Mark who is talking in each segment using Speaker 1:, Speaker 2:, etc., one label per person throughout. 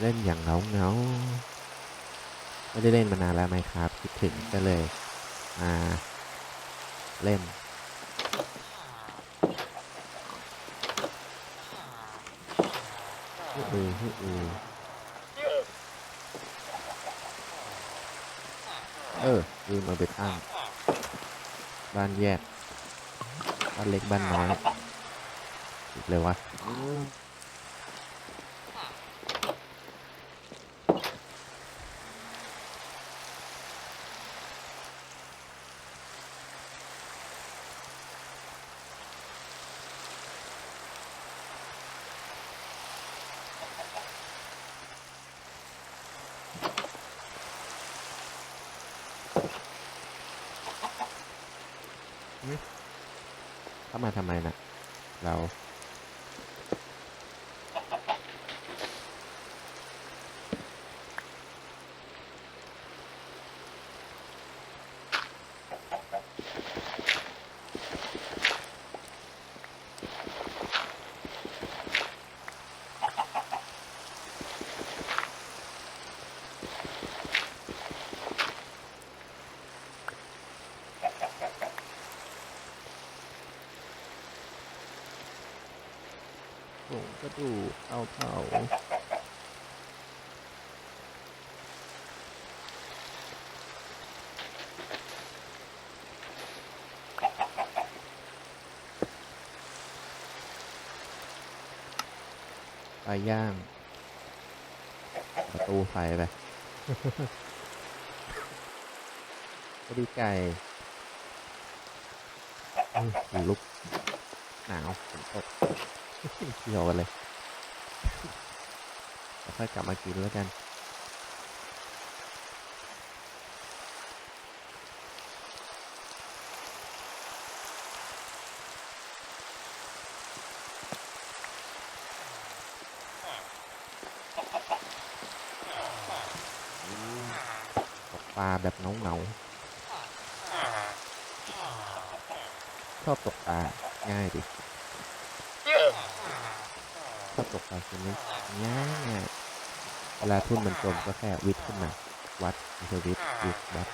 Speaker 1: เล่นอย่างเงาเงาไม่ได้เล่นมานานแล้วไหมครับ คิดถึงก็เลยมาเล่นฮึอือฮึอือเออลืมเอาไปตั้งบ้านแยกบ้านเล็กบ้านน้อยอีกเลยวะ เข้ามาทำไมนะเรา โอ้ก็ดูเอาเผาปลาย่าง ประตูไฟไปพอดีไก่ลุกหนาวฝนตก เที่ยวกันเลยค่อยกลับมากินแล้วกันตกปลาแบบเงาเงาๆชอบตกปลาง่ายดิ ตกปลาชนิดง่ายง่ายเวลาทุ่นมันจมก็แค่วิทขึ้นมาวัดไม่ใช่วิทวิทวัด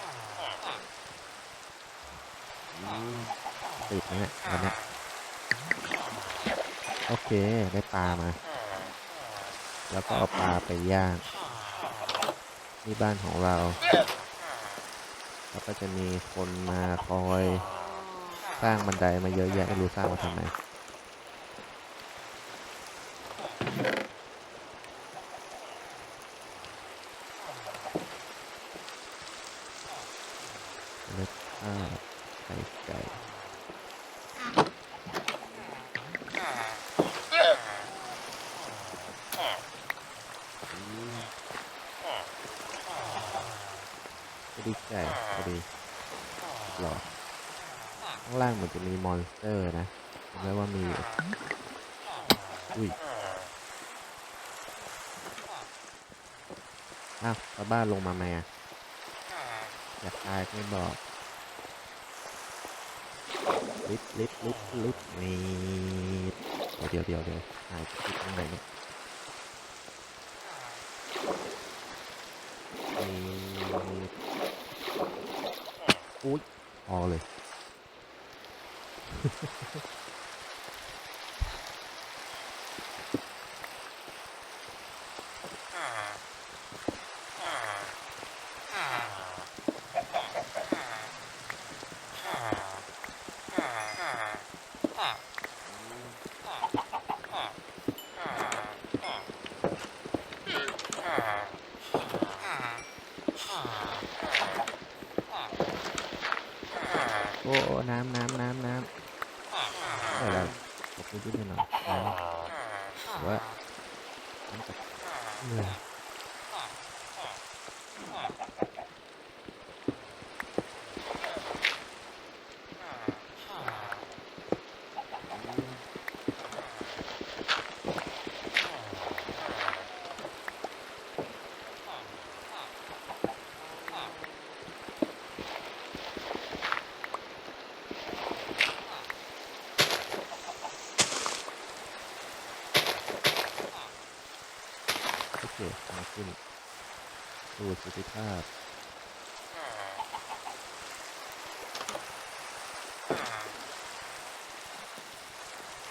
Speaker 1: ติดนะเนี่ยวันนี้โอเคได้ปลามา แล้วก็เอาปลาไปย่างนี่บ้านของเราแล้วก็จะมีคนมาคอย สร้างบันไดมาเยอะแยะไม่รู้สร้างมาทำไม เล็กข้าวไข่ไก่ พอดีไก่พอดีหรอข้างล่างเหมือนจะมีมอนสเตอร์นะได้ว่ามี อุ้ย อ้าวชาวบ้านลงมาไหมอะอยากตายก็ไม่บอก ลิฟลิฟลิฟลิฟนี่เดี๋ยวเดี๋ยวเดี๋ยวหายลิฟต์ตรงไหนเนี่ยนี่ อุ้ยพอเลยโอ้โอ้น้ำน้ำน้ำน้ำอะไรตกนิดๆหน่อยๆน้ำหรือว่าเหนื่อย คทางขึ้นดูสุติภาพ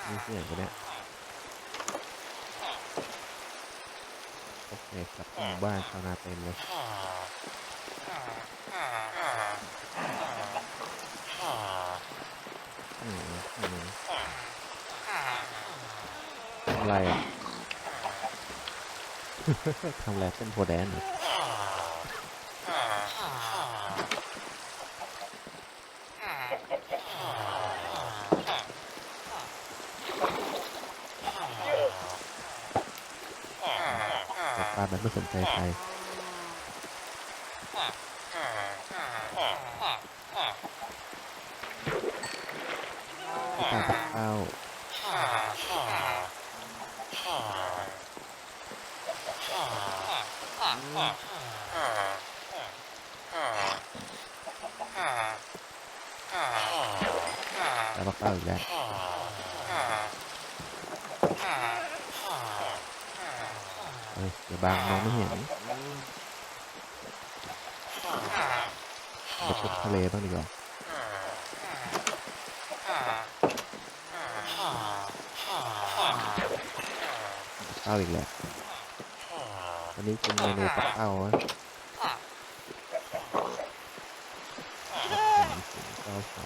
Speaker 1: มีเสียงปะเนี่ยโอเคกลับหมู่บ้านชาวนาเต็มเลยอะไรอะ ทำอะไรเส้นโพแดนเหรอแต่ปลามันไม่สนใจใครปลาตักข้าว แล้วก็ข้าอีกแล้วเฮ้ยเดี๋ยวบางมองไม่เห็นเดี๋ยวพบทะเลบ้างดีกว่าข้าอีกแล้ว วันนี้กินเมนูตักข้าวนะข้าวเผา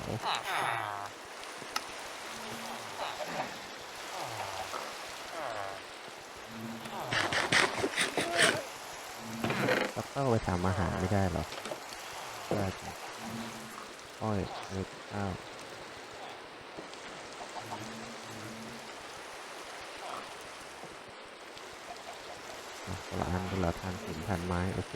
Speaker 1: ตักข้าไปทำอาหารไม่ได้หรอได้อ้อยเม็ดข้าว คนละอันคนละทานหินทานไม้โอเค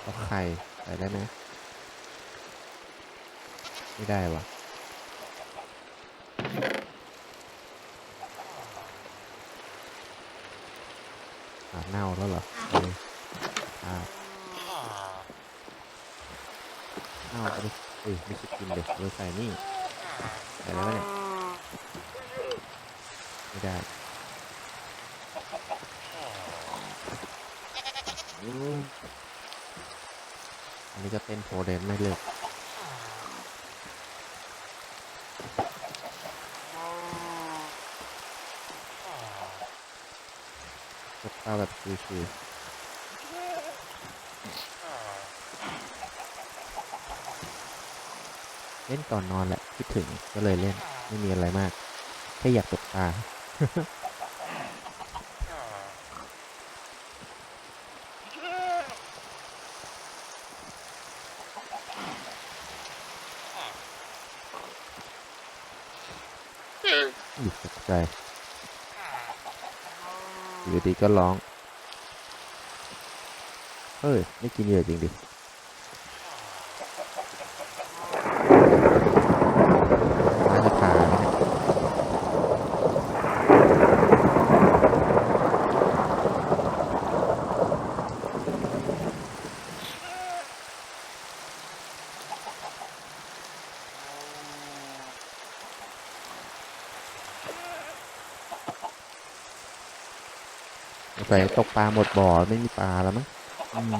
Speaker 1: เอาไข่ใส่ได้ไหมไม่ได้วะอ่าเน่าแล้วเหรอเอออ่าเน่าไปดิเอ้ยไม่ใช่กินเด็กเลยใส่นี่ใส่แล้วเนี่ยไม่ได้อันนี้ก็เต้นโพเดนไม่เลิกก็ข้าแบบชิวๆ เล่นก่อนนอนแหละคิดถึงก็เลยเล่นไม่มีอะไรมาก แค่อยากตกปลาอยู่ตกใจอยู่ดีก็ร้อง เฮ้ย ไม่กินเหยื่อจริงดิ น่าจะทาไหมเนี่ย ใส่ตกปลาหมดบ่อไม่มีปลาแล้วมั้งอืม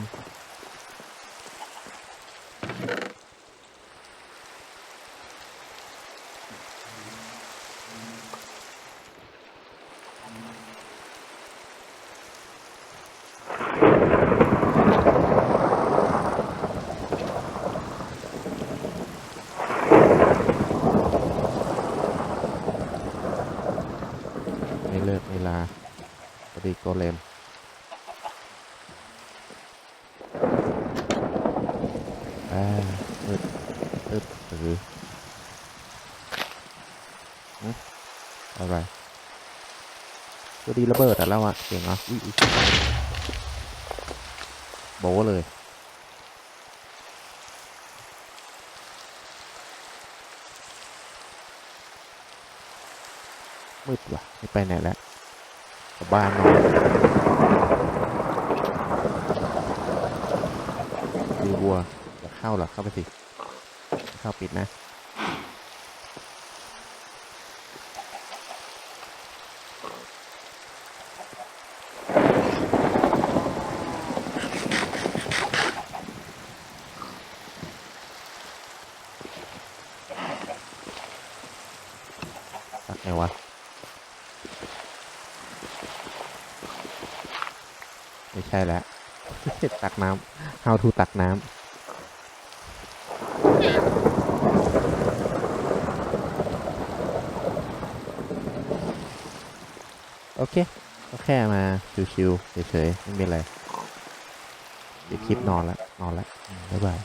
Speaker 1: ไม่เลิกไม่ลาพอดีโกเลม อึดอึดหรืออะไรตัวดีระเบิดอะเราอะเสียงอะอุ้ยโบเลยมืดว่ะไม่ไปไหนแล้วกลับบ้านนอนมีวัว เข้าหรอเข้าไปสิ เข้าปิดนะ ตักไงวะไม่ใช่แล้ว ตักน้ำ how to ตักน้ำ โอเคก็แค่มาชิวๆเฉยๆไม่มีอะไร เดี๋ยวคลิปนอนละนอนละบ๊ายบาย